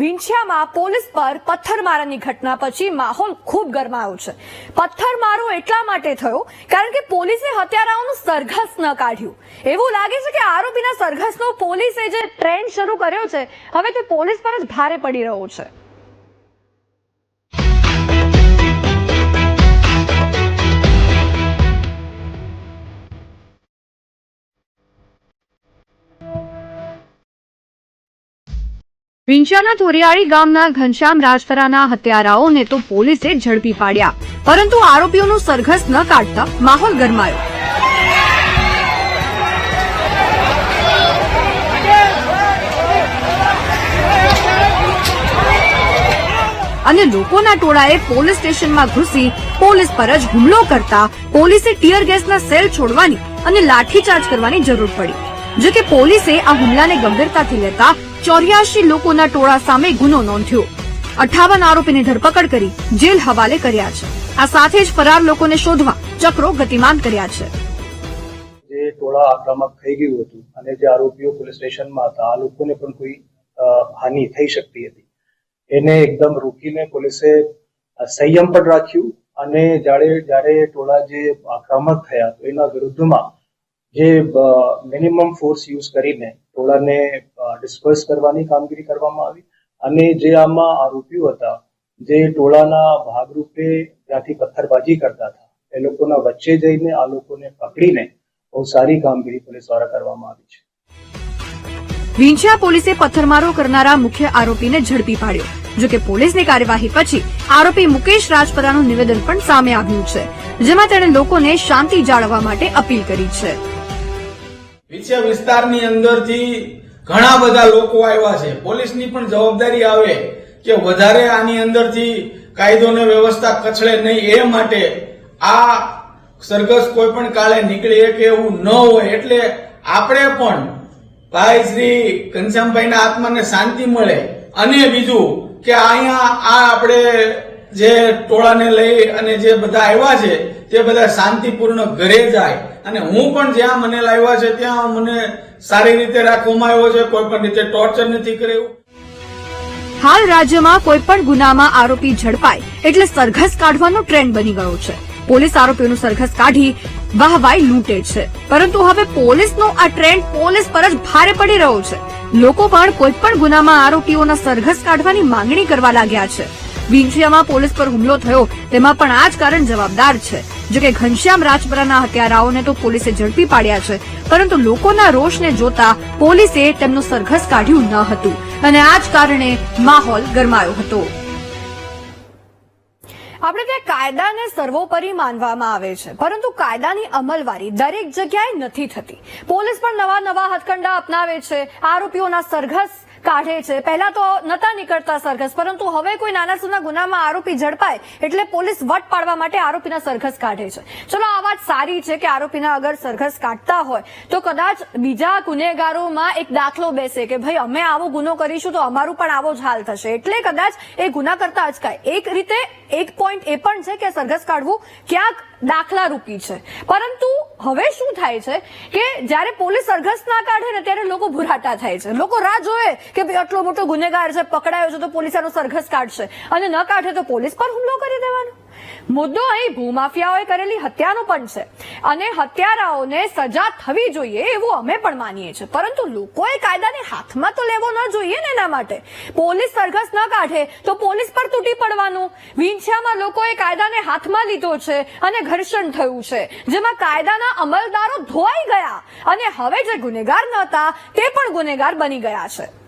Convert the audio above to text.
વિંછિયામાં police પર પથ્થરમારાની ઘટના પછી માહોલ ખૂબ ગરમાયો છે. પથ્થરમારો એટલા માટે થયો કારણ કે પોલીસે હત્યારાઓનું સરઘસ ન કાઢ્યું. એવું લાગે છે કે આરોપીના સરઘસનો પોલીસે જે ટ્રેન્ડ શરૂ કર્યો છે, હવે તે પોલીસ પર જ ભારે પડી રહ્યો છે. વિંછિયાના થોરિયાળી ગામના ઘનશ્યામ રાજપરાના હત્યારાઓને તો પોલીસે ઝડપી પાડ્યા. પરંતુ આરોપીઓનું સરઘસ ન કાઢતા માહોલ ગરમાયો. અને લોકોના ટોળાએ પોલીસ સ્ટેશનમાં ઘૂસી પોલીસ પર જ હુમલો કરતા પોલીસે ટીયર ગેસના સેલ છોડવાની અને લાઠીચાર્જ કરવાની જરૂર પડી. જો કે પોલીસે આ હુમલાને ગંભીરતાથી લેતા ચોર્યાસી લોકોના ટોળા સામે ગુનો નોંધ્યો. અઠાવન આરોપીની ધરપકડ કરી જેલ હવાલે કર્યા છે. આ સાથે જ ફરાર લોકોને શોધવા ચક્રો ગતિમાન કર્યા છે. જે ટોળા આક્રમક થઈ ગયું હતું અને જે આરોપીઓ પોલીસ સ્ટેશનમાં હતા, આ લોકોને પણ કોઈ હાનિ થઈ શકતી હતી. એને એકદમ રોકીને પોલીસે સંયમ પણ રાખ્યું અને જ્યારે જ્યારે ટોળા જે આક્રમક થયા તો એના વિરુદ્ધમાં જે મિનિમમ ફોર્સ યુઝ કરીને ટોળાને ડિસ્પર્સ કરવાની કામગીરી કરવામાં આવી અને જે આમાં આરોપીઓ હતા, જે ટોળાના ભાગરૂપે ત્યાંથી પથ્થરબાજી કરતા હતા, એ લોકોના વચ્ચે જઈને આ લોકોને પકડીને બહુ સારી કામગીરી પોલીસ દ્વારા કરવામાં આવી છે. વિંછિયા પોલીસે પથ્થરમારો કરનારા મુખ્ય આરોપીને ઝડપી પાડ્યો, જો કે પોલીસની કાર્યવાહી પછી આરોપી મુકેશ રાજપરાનું નિવેદન પણ સામે આવ્યું છે, જેમાં તેણે લોકોને શાંતિ જાળવવા માટે અપીલ કરી છે. વિછિયા વિસ્તારની અંદરથી ઘણા બધા લોકો આવ્યા છે. પોલીસની પણ જવાબદારી આવે કે વધારે આની અંદરથી કાયદો ને વ્યવસ્થા કચડે નહીં એ માટે આ સરઘસ કોઈ પણ કાળે નીકળે કે એવું ન હોય. એટલે આપણે પણ ભાઈ શ્રી ઘનશ્યામભાઈના આત્માને શાંતિ મળે. અને બીજું કે અહીંયા આ આપણે જે ટોળાને લઈ અને જે બધા આવ્યા છે, તે બધા શાંતિપૂર્ણ ઘરે જાય. અને હું પણ જ્યાં મને લાવ્યા છે, ત્યાં મને સારી રીતે રાખવામાં આવ્યો છે, કોઈ પણ રીતે ટોર્ચર નથી કર્યું. હાલ રાજ્યમાં કોઈ પણ ગુનામાં આરોપી ઝડપાય એટલે સરઘસ કાઢવાનો ટ્રેન્ડ બની ગયો છે. પોલીસ આરોપીઓનું સરઘસ કાઢી વાહવાઈ લૂંટે છે. પરંતુ હવે પોલીસનો આ ટ્રેન્ડ પોલીસ પર જ ભારે પડી રહ્યો છે. લોકો પણ કોઈ પણ ગુનામાં આરોપીઓના સરઘસ કાઢવાની માંગણી કરવા લાગ્યા છે. વિંછિયામાં પોલીસ પર હુમલો થયો, તેમાં પણ આ જ કારણ જવાબદાર છે. જો ઘનશ્યામ રાજપરાના હત્યારાઓને તો પોલીસે ઝડપી પાડ્યા છે, પરંતુ લોકોના રોષને જોતા પોલીસે તેમનું સરઘસ કાઢ્યું ન હતું. અને આ જ કારણે માહોલ ગરમાયો હતો. આપણે ત્યાં કાયદાને સર્વોપરી માનવામાં આવે છે, પરંતુ કાયદાની અમલવારી દરેક જગ્યાએ નથી થતી. પોલીસ પણ નવા નવા હથકંડા અપનાવે છે, આરોપીઓના સરઘસ કાઢે છે. પહેલા તો નતા નીકળતા સરઘસ, પરંતુ હવે કોઈ નાના સુના ગુનામાં આરોપી ઝડપાય એટલે પોલીસ વટ પાડવા માટે આરોપીના સરઘસ કાઢે છે. ચલો, આ વાત સારી છે કે આરોપીના અગર સરઘસ કાઢતા હોય, તો કદાચ બીજા ગુનેગારોમાં એક દાખલો બેસે કે ભાઈ, અમે આવો ગુનો કરીશું તો અમારું પણ આવો જ હાલ થશે. એટલે કદાચ એ ગુના કરતા અચકાય. એક રીતે, એક પોઈન્ટ એ પણ છે કે સરઘસ કાઢવું ક્યાંક દાખલા રૂપી છે. પરંતુ હવે શું થાય છે કે જ્યારે પોલીસ સરઘસ ના કાઢે ને ત્યારે લોકો ભુરાટા થાય છે. લોકો રાહ જોવે કે ભાઈ આટલો મોટો ગુનેગાર છે પકડાયો છે તો પોલીસ આનો સરઘસ કાઢશે અને ન કાઢે તો પોલીસ પર હુમલો કરી દેવાનો. મુદ્દો અહીં ભૂમાફિયાઓએ કરેલી હત્યાનો પણ છે. અને હત્યારાઓને સજા થવી જોઈએ એવું અમે પણ માનીએ છીએ. પરંતુ લોકોએ કાયદાને હાથમાં તો લેવો ન જોઈએ ને એના માટે. પોલીસ સરઘસ ન કાઢે તો પોલીસ પર તૂટી પડવાનું. વિંછિયામાં લોકોએ કાયદાને હાથમાં લીધો છે અને ઘર્ષણ થયું છે. જેમાં કાયદાના અમલદારો ધોવાઈ ગયા. અને હવે જે ગુનેગાર નહોતા, તે પણ ગુનેગાર બની ગયા છે.